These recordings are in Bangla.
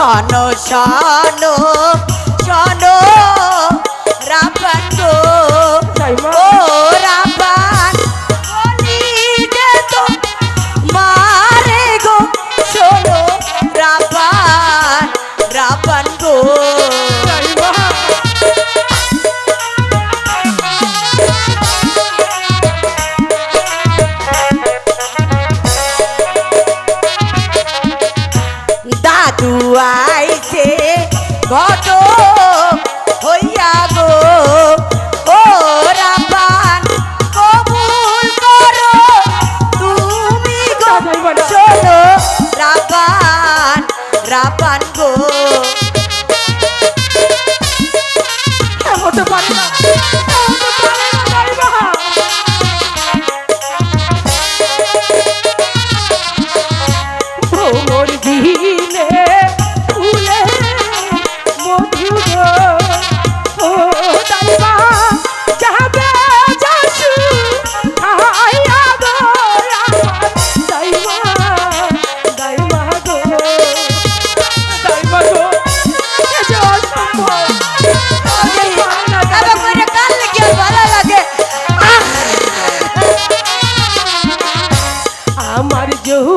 শোনো শোনো God. amar jo ho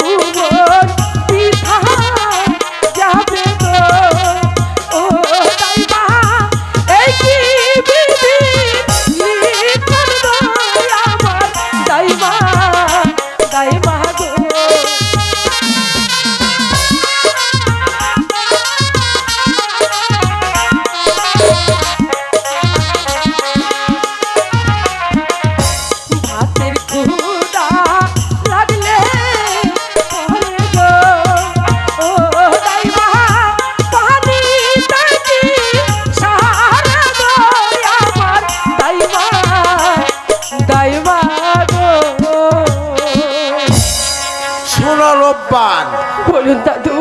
আহ্বান। বলুন দাদু।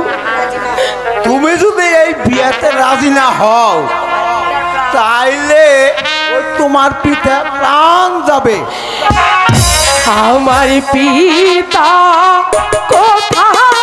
তুমি যদি এই বিয়াতে রাজি না হও তাইলে তোমার পিতা প্রাণ যাবে। আমার পিতা কোথায়